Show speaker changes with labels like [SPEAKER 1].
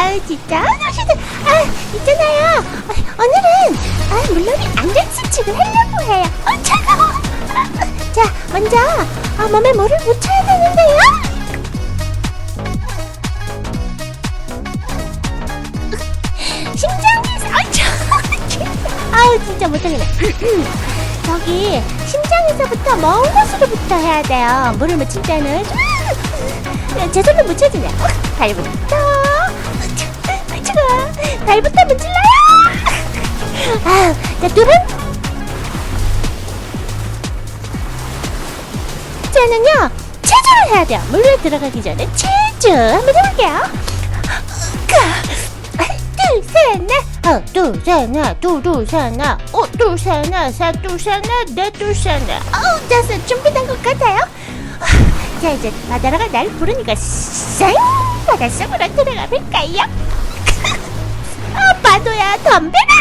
[SPEAKER 1] 아우 진짜? 아 싫다 아 있잖아요. 아, 오늘은 아 물론이 안전수칙을 하려고 해요. 어 차가워. 자 먼저 아, 몸에 물을 묻혀야 되는데요. 심장에서 아 참. 아우 진짜 못하겠네. 저기 심장에서부터 먼 곳으로부터 해야 돼요. 물을 묻힐 때는. 좀- 제 손로 묻혀주세요. 발부터 아, 차가워 발부터 묻힐래요! 아, 자두번 저는요 체조를 해야 돼요. 물에 들어가기 전에 체조 한번 해볼게요. 둘셋넷. 어, 둘셋넷. 둘둘셋넷. 어, 둘셋넷. 셋 둘셋넷. 넷 둘셋넷. 어우 됐어 준비된 것 같아요. 아, 자 이제 바다라가 날 부르니까 쌩! 바닷속으로 들어가 볼까요? 아 파도야 덤벼라